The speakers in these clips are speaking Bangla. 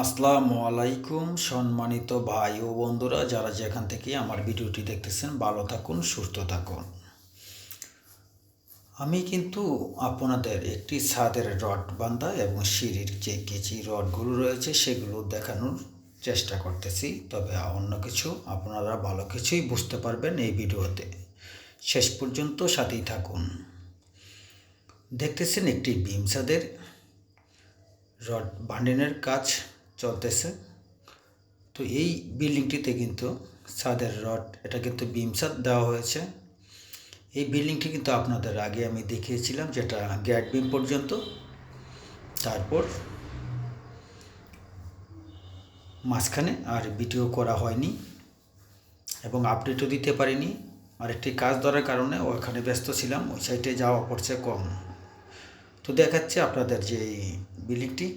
আসসালামু আলাইকুম, সম্মানিত ভাই ও বন্ধুরা, যারা যেখান থেকে আমার ভিডিওটি দেখতেছেন, ভালো থাকুন, সুস্থ থাকুন। আমি কিন্তু আপনাদের একটি ছাদের রড বান্ধা এবং সিঁড়ির যে কেচি রডগুলো রয়েছে, সেগুলো দেখানোর চেষ্টা করতেছি। তবে অন্য কিছু আপনারা ভালো কিছুই বুঝতে পারবেন এই ভিডিওতে। শেষ পর্যন্ত সাথেই থাকুন। দেখতেছেন একটি বিম ছাদের রড বান্ডিনের কাজ। চলতেছে। তো এই বিল্ডিংটিতে কিন্তু ছাদের রড, এটা কিন্তু বিম ছাদ দেওয়া হয়েছে। এই বিল্ডিংটি কিন্তু আপনাদের আগে আমি দেখিয়েছিলাম যেটা গ্যাট বিম পর্যন্ত। তারপর মাঝখানে আর ভিডিও করা হয়নি এবং আপডেটও দিতে পারিনি। আর একটি কাজ ধরার কারণে ওখানে ব্যস্ত ছিলাম, ওই সাইডে যাওয়া পড়ছে কম। তো দেখাচ্ছে আপনাদের যে বিল্ডিংটি।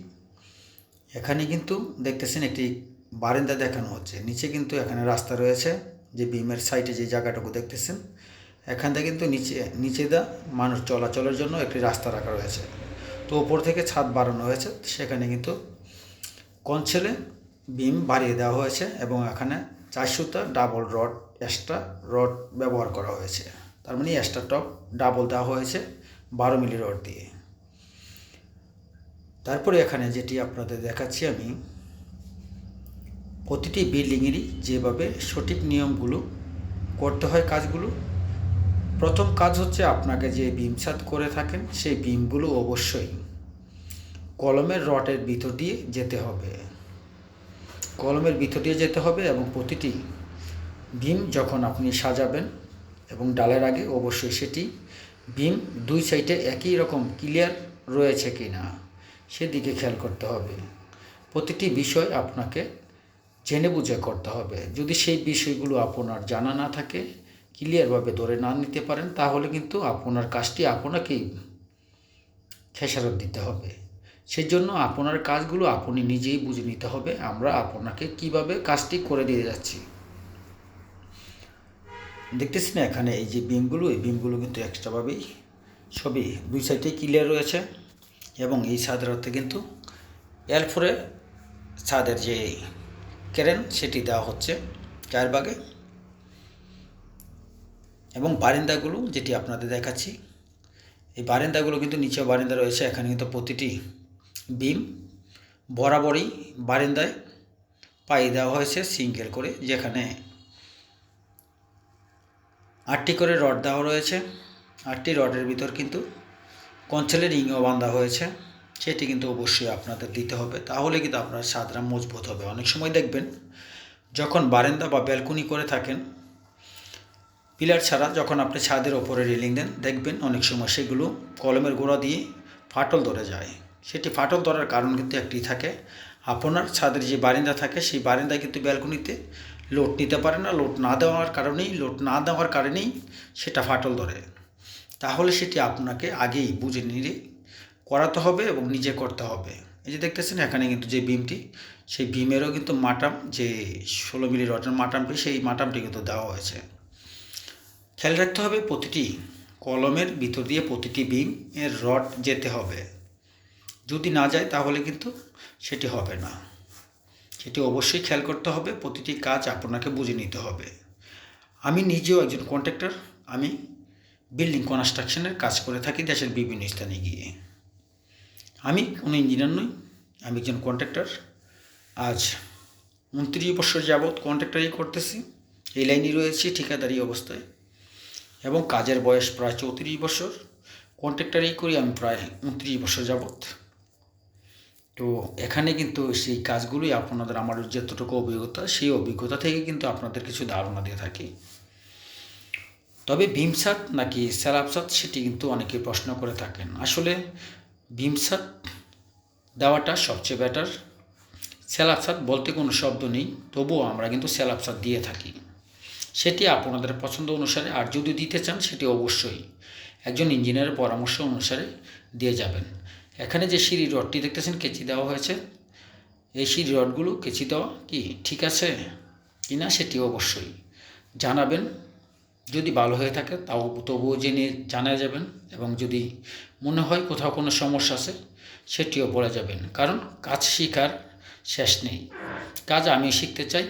এখানে কিন্তু দেখতেছেন একটি বারান্দা দেখানো হচ্ছে। নিচে কিন্তু এখানে রাস্তা রয়েছে, যে বিমের সাইডে যে জায়গাটুকু দেখতেছেন, এখান থেকে কিন্তু নিচে নিচে দা মানুষ চলাচলের জন্য একটি রাস্তা রাখা রয়েছে। তো ওপর থেকে ছাদ বাড়ানো হয়েছে, সেখানে কিন্তু কনসেলে বিম বাড়িয়ে দেওয়া হয়েছে এবং এখানে চারশোটা ডাবল রড এক্সট্রা রড ব্যবহার করা হয়েছে। তার মানে এক্সট্রা টপ ডাবল দেওয়া হয়েছে বারো মিলি রড দিয়ে। তারপরে এখানে যেটি আপনাদের দেখাচ্ছি আমি, প্রতিটি বিল্ডিংয়েরই যেভাবে সঠিক নিয়মগুলো করতে হয় কাজগুলো, প্রথম কাজ হচ্ছে আপনাকে যে বিম ছাদ করে থাকেন, সেই বিমগুলো অবশ্যই কলমের রডের ভিতর দিয়ে যেতে হবে। কলমের ভিতর দিয়ে যেতে হবে এবং প্রতিটি বিম যখন আপনি সাজাবেন এবং ডালের আগে, অবশ্যই সেটি বিম দুই সাইডে একই রকম ক্লিয়ার রয়েছে কি না সেদিকে খেয়াল করতে হবে। প্রতিটি বিষয় আপনাকে জেনে বুঝে করতে হবে। যদি সেই বিষয়গুলো আপনার জানা না থাকে, ক্লিয়ারভাবে ধরে না নিতে পারেন, তাহলে কিন্তু আপনার কাজটি আপনাকেই খেসারত দিতে হবে। সেই জন্য আপনার কাজগুলো আপনি নিজেই বুঝে নিতে হবে, আমরা আপনাকে কীভাবে কাজটি করে দিয়ে যাচ্ছি। দেখতেছি না এখানে এই যে বিমগুলো, এই বিমগুলো কিন্তু এক্সট্রাভাবেই সবই দুই সাইডে ক্লিয়ার রয়েছে। এবং এই অর্থে কিন্তু এরপরে ছাদের যে কেরেন, সেটি দেওয়া হচ্ছে চার ভাগে এবং বারিন্দাগুলো যেটি আপনাদের দেখাচ্ছি, এই বারিন্দাগুলো কিন্তু নিচে বারিন্দা রয়েছে, এখানে কিন্তু প্রতিটি বিম বরাবরই বারিন্দায় পাই দেওয়া হয়েছে, সিঙ্গেল করে, যেখানে আটটি করে রড দেওয়া রয়েছে। আটটি রডের ভিতর কিন্তু কঞ্চেলের রিংও বাঁধা হয়েছে, সেটি কিন্তু অবশ্যই আপনাদের দিতে হবে। তাহলে কিন্তু আপনার ছাদরা মজবুত হবে। অনেক সময় দেখবেন, যখন বারেন্দা বা ব্যালকনি করে থাকেন, পিলার ছাড়া যখন আপনি ছাদের ওপরে রেলিং দেন, দেখবেন অনেক সময় সেগুলো কলমের গোড়া দিয়ে ফাটল ধরে যায়। সেটি ফাটল ধরার কারণ কিন্তু একটি থাকে, আপনার ছাদের যে বারিন্দা থাকে, সেই বারিন্দা কিন্তু ব্যালকনিতে লোড নিতে পারে না। লোড না দেওয়ার কারণেই লোড না দেওয়ার কারণেই সেটা ফাটল ধরে। তাহলে সেটি আপনাকে আগেই বুঝে নিয়ে করাতে হবে এবং নিজে করতে হবে। এই যে দেখতেছেন, এখানে কিন্তু যে বিমটি সেই বিমেরও কিন্তু মাটাম, যে ষোলো মিলি রটের মাটামটি, সেই মাটামটি কিন্তু দেওয়া হয়েছে। খেয়াল রাখতে হবে, প্রতিটি কলমের ভিতর দিয়ে প্রতিটি বিম এর রড যেতে হবে। যদি না যায়, তাহলে কিন্তু সেটি হবে না। সেটি অবশ্যই খেয়াল করতে হবে, প্রতিটি কাজ আপনাকে বুঝে নিতে হবে। আমি নিজেও একজন কন্ট্রাক্টর, আমি বিল্ডিং কনস্ট্রাকশনের কাজ করে থাকি দেশের বিভিন্ন স্থানে গিয়ে। আমি কোনো ইঞ্জিনিয়ার নই, আমি একজন কন্ট্রাক্টর আজ উনত্রিশ বছর যাবৎ কন্ট্রাক্টারই করতেছি। এই লাইনই রয়েছি ঠিকাদারি অবস্থায়। এবং কাজের বয়স প্রায় চৌত্রিশ বছর। কন্ট্রাক্টারই করি আমি প্রায় উনত্রিশ বছর যাবৎ। তো এখানে কিন্তু সেই কাজগুলোই আপনাদের আমার যতটুকু অভিজ্ঞতা, সেই অভিজ্ঞতা থেকে কিন্তু আপনাদের কিছু ধারণা দিয়ে থাকি। তবে ভীমসাত নাকি স্যালাপসাত সেটি কিন্তু অনেকে প্রশ্ন করে থাকেন। আসলে ভীমসাত দেওয়াটা সবচেয়ে বেটার স্যালাপসাত বলতে কোনো শব্দ নেই, তবুও আমরা কিন্তু স্যালাপসাত দিয়ে থাকি। সেটি আপনাদের পছন্দ অনুসারে, আর যদি দিতে চান সেটি অবশ্যই একজন ইঞ্জিনিয়ারের পরামর্শ অনুসারে দিয়ে যাবেন। এখানে যে সিঁড়ি রডটি দেখতেছেন, কেচি দেওয়া হয়েছে। এই সিঁড়ি রডগুলো কেচি দেওয়া কি ঠিক আছে? কি না সেটি অবশ্যই জানাবেন। যদি ভালো হয়ে থাকে, তাও তবুও জেনে জানা যাবেন এবং যদি মনে হয় কোথাও কোনো সমস্যা আছে, সেটিও বলে যাবেন। কারণ কাজ শেখার শেষ নেই। কাজ আমি শিখতে চাই